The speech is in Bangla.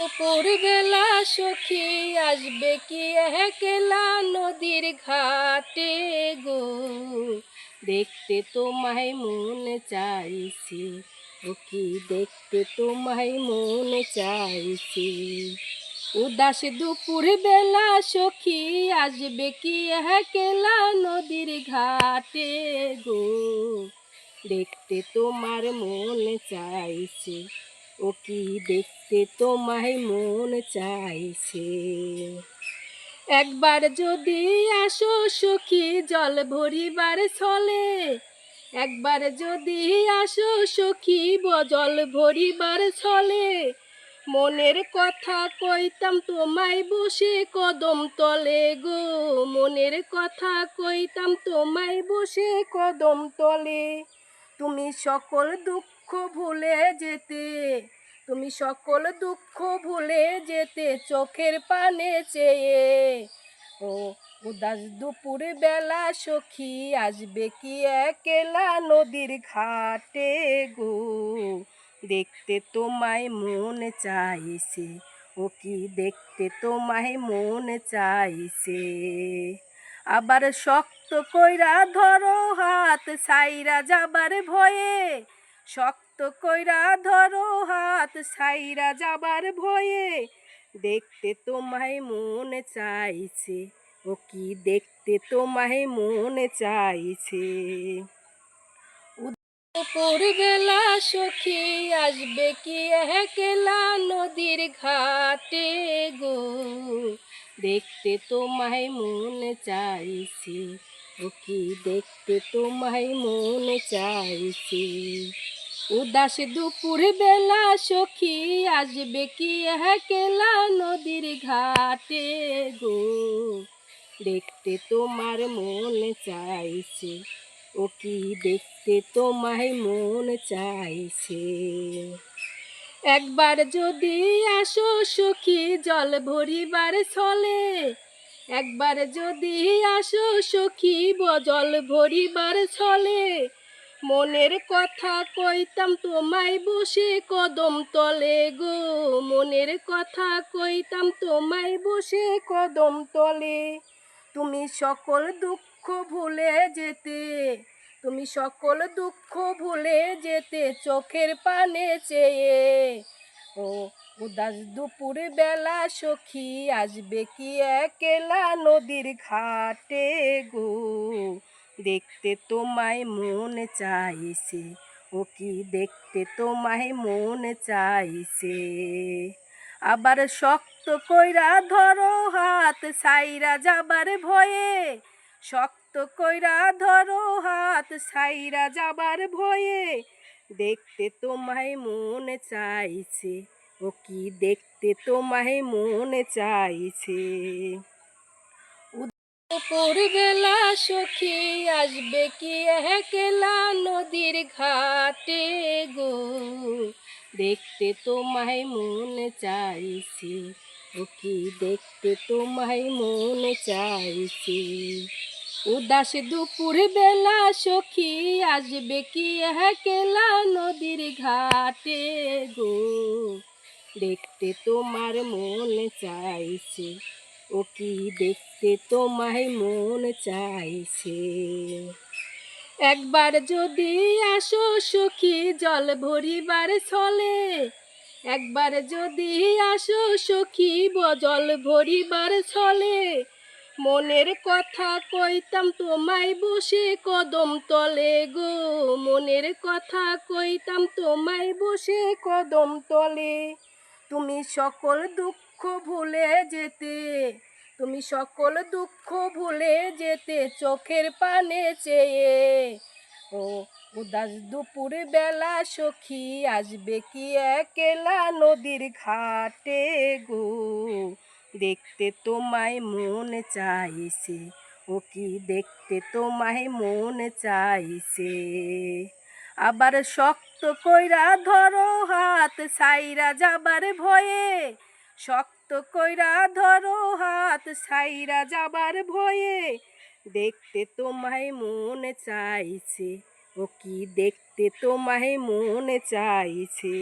বেলা সখী আসবে কি একলা নদীর ঘাটে গো? দেখতে তোমায় মন চাইছি কি দেখতে তোমায় মন চাইছি। উদাস দুপুর বেলা সখী আসবে কি একলা নদীর ঘাটে গো? দেখতে তোমার মন চাইছে ও কি দেখতে তোমায় মন চাইছে। একবার যদি আসো সখী, জল ভরিবার ছলে। একবার যদি আসো সখী জল ভরিবার ছলে। মনের কথা কইতাম তোমায় বসে কদম তলে গো। মনের কথা কইতাম তোমায় বসে কদম তলে। তুমি সকল দুঃখ ভুলে যেতে, তুমি সকল দুঃখ ভুলে যেতে চোখের পানে চেয়ে। ও উদাস দুপুর বেলা সখী, আসবে কি একলা নদীর ঘাটে গো? দেখতে তোমায় মন চাইছে, ও কি দেখতে তোমায় মন চাইছে? আবার শক্ত কইরা ধরো হাত, সাইরা যাবার ভয়ে শক্ত কইরা ধরো হাত সাইরা যাবার ভয়ে। দেখতে তোমায় মন চাইছে, ও কি দেখতে তোমায় মন চাইছে? বেলা সখী আসবে কি একলা নদীর ঘাটে গো? দেখতে তোমায় মন চাইছে কি দেখতে তোমায় মন চাইছি। উদাস দুপুর বেলা সখী আসবে কি একলা নদীর ঘাটে গো? দেখতে তোমার মন চাইছে, ও কি দেখতে তোমায় মন চাইছে? একবার যদি আসো সখী, জল ভরিবার ছলে একবার যদি আসো সখী ব- জল ভরিবার ছলে, মনের কথা কইতাম তোমায় বসে কদম তলে গো, মনের কথা কইতাম তোমায় বসে কদম তলে। তুমি সকল দুঃখ ভুলে যেতে, তুমি সকল দুঃখ ভুলে যেতে চোখের পানে চেয়ে ও উদাস দুপুর বেলা সখী আসবে কি একলা নদীর ঘাটে গো? দেখতে তোমায় মন চাইছে, ও কি দেখতে তোমায় মন চাইছে? আবার শক্ত কইরা ধরো হাত সাইরা যাবার ভয়ে শক্ত কইরা ধরো হাত সাইরা যাবার ভয়ে। দেখতে তোমায় মন চাইছে, ও কি দেখতে তোমায় মন চাইছে? গেলা সখী আসবে কি একলা নদীর ঘাটে গো? দেখতে তোমায় মন চাইছে, ও কি দেখতে তোমায় মন চাইছে? উদাস দুপুর বেলা সখী আসবে কি একলা নদীর ঘাটে গো? দেখতে তোমার মন চাইছে, ও কি দেখতে তোমায় মন চাইছে? একবার যদি আসো সখী, জল ভরিবার ছলে, একবার যদি আসো সখী জল ভরিবার ছলে মনের কথা কইতাম, তোমায় বসে কদম তলে গো। মনের কথা কইতাম, তোমায় বসে কদম তলে। তুমি সকল দুঃখ ভুলে যেতে, তুমি সকল দুঃখ ভুলে যেতে চোখের পানে চেয়ে। ও উদাস দুপুর বেলা সখী, আসবে কি একলা নদীর ঘাটে গো? দেখতে তোমায় মন চাইছে। ও কি দেখতে তোমায় মন চাইছে? আবার শক্ত কইরা ধরো হাত সাইরা যাবার ভয়ে। শক্ত কইরা ধরো হাত সাইরা যাবার ভয়ে। দেখতে তোমায় মন চাইছে। ও কি দেখতে তোমায় মন চাইছে?